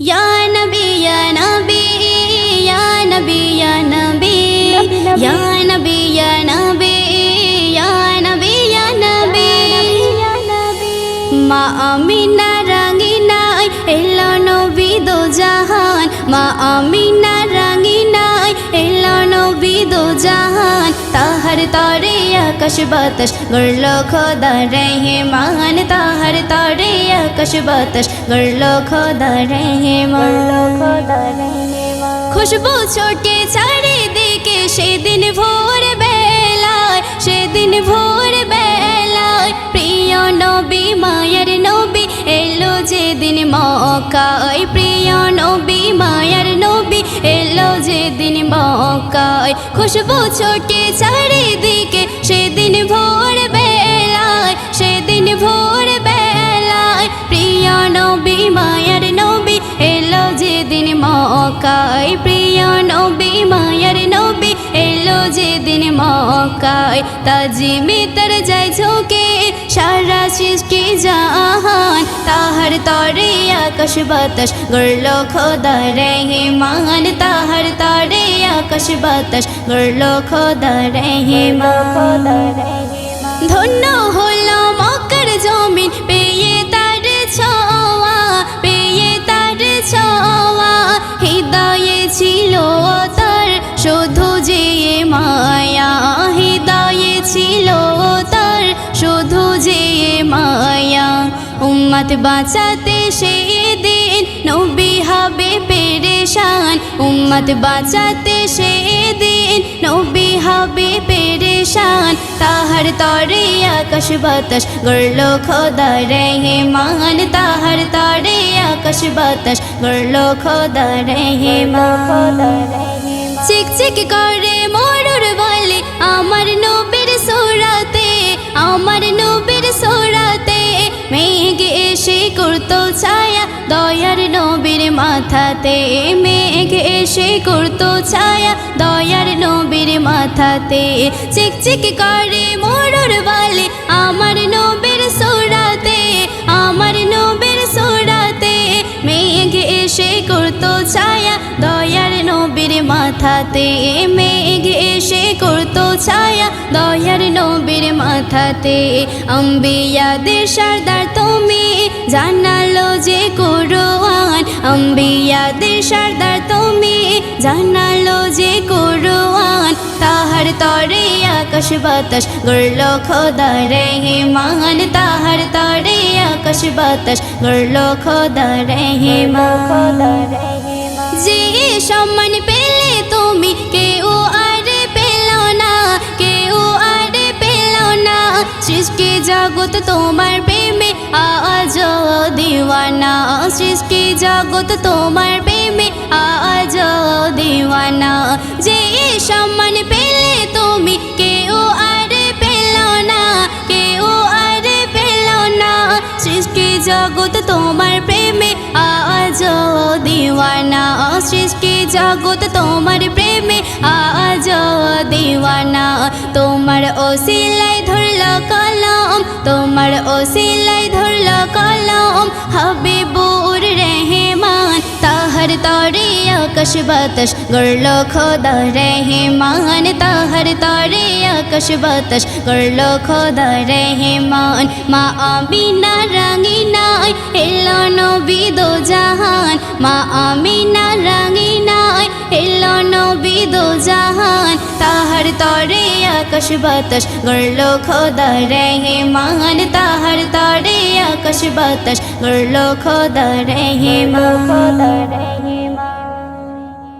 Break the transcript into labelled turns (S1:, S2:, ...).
S1: ইয়া নবী ইয়া নবী ইয়া নবী ইয়া নবী ইয়া নবী ইয়া নবী ইয়া নবী ইয়া নবী মা আমিনা তরে আকাশ বাতাস গড়ল খোদা রেহমান তাহার তরে আকাশ বাতাস গড়ল খোদা রেহমান খুশবু ছোটে চারিদিকে সেদিন ভোর বেলায় সেদিন ভোর বেলায় প্রিয় নবী মায়ের নবী এলো যেদিন মকায় প্রিয় নবী মায়ের যেদিন মকায় খুশবু ছোটে চারিদিকে, সেদিন ভোর বেলায় সেদিন ভোর বেলায় প্রিয় নবী, মায়ের নবী এলো যেদিন মকায় প্রিয় নবী, মায়ের নবী এলো যেদিন মকায় তাজি মিতর যাই ঝোঁকে, সারা সৃষ্টি জাহান তাহার তরে আকাশ বাতাস, গড়ল খোদা রেহে মান তাহার তরে আকাশ বাতাস, গড়ল খোদা রেহে মান ধন্য হলো মকর জমিন পেয়ে উম্মত বাঁচাতে সেদিন নবী হবে পেরেশান। উম্মত বাঁচাতে সেদিন নবী হবে পেরেশান। তাহার তরে আকাশ বাতাস গড়ল খোদা রেহে মান তাহার তরে আকাশ বাতাস গড়ল খোদা রেহে মান চিক চিক করে মরুর বলে আমার নবীর সোরাতে করতো ছায়া, দয়ার নবীর মাথাতে মেঘ এসে করতো ছায়া, দয়ার নবীর মাথাতে চিক চিক করে মরুর বলে, আমার নবীর সোড়াতে আমার নবীর সোরাতে মেঘ এসে করতো ছায়া, দয়ার নবীর মাথাতে মেঘ এসে করতো ছায়া দয়ার নবীর মাথাতে। অম্বিয়াদের সর্দার তুমি জানালো যে কোরআন। অম্বিয়াদের সর্দার তুমি জানালো যে কোরআন। তাহার তরে আকাশ বাতাস গড়ল খোদা মান তাহার তরে আকাশ বাতাস গড়ল খোদা মান যে সম্মান পেলে তুমি কেউ আর জগৎ তোমার প্রেমে, আজ দিওয়ানা, সৃষ্টি জগৎ তোমার প্রেমে, আজ দিওয়ানা। যে সম্মান পেলে তুমি, কেউ আর পেল না, কেউ আর পেল না। সৃষ্টি জগৎ তোমার প্রেমে, আজ দিওয়ানা, সৃষ্টি জগৎ তোমার প্রেমে আজ দিওয়ানা, তোমার ওসিলাই ধরল কলম, তোমার ওসিলাই ধরল কলম, হাবিবুর রেহমান, তাহার তরে আকাশ বাতাস গড়ল খোদা রেহমান, তাহার তরে আকাশ বাতাস গড়ল খোদা রেহমান, মা আমিনা রাঙিনাই এলো নবী দো জাহান, মা আমিনা রাঙিনাই এলো নবী দো জাহান। তাহার তরে আকাশ বাতাস গড়ল খোদা রেহমান। তাহার তরে আকাশ বাতাস গড়ল খোদা রেহমান।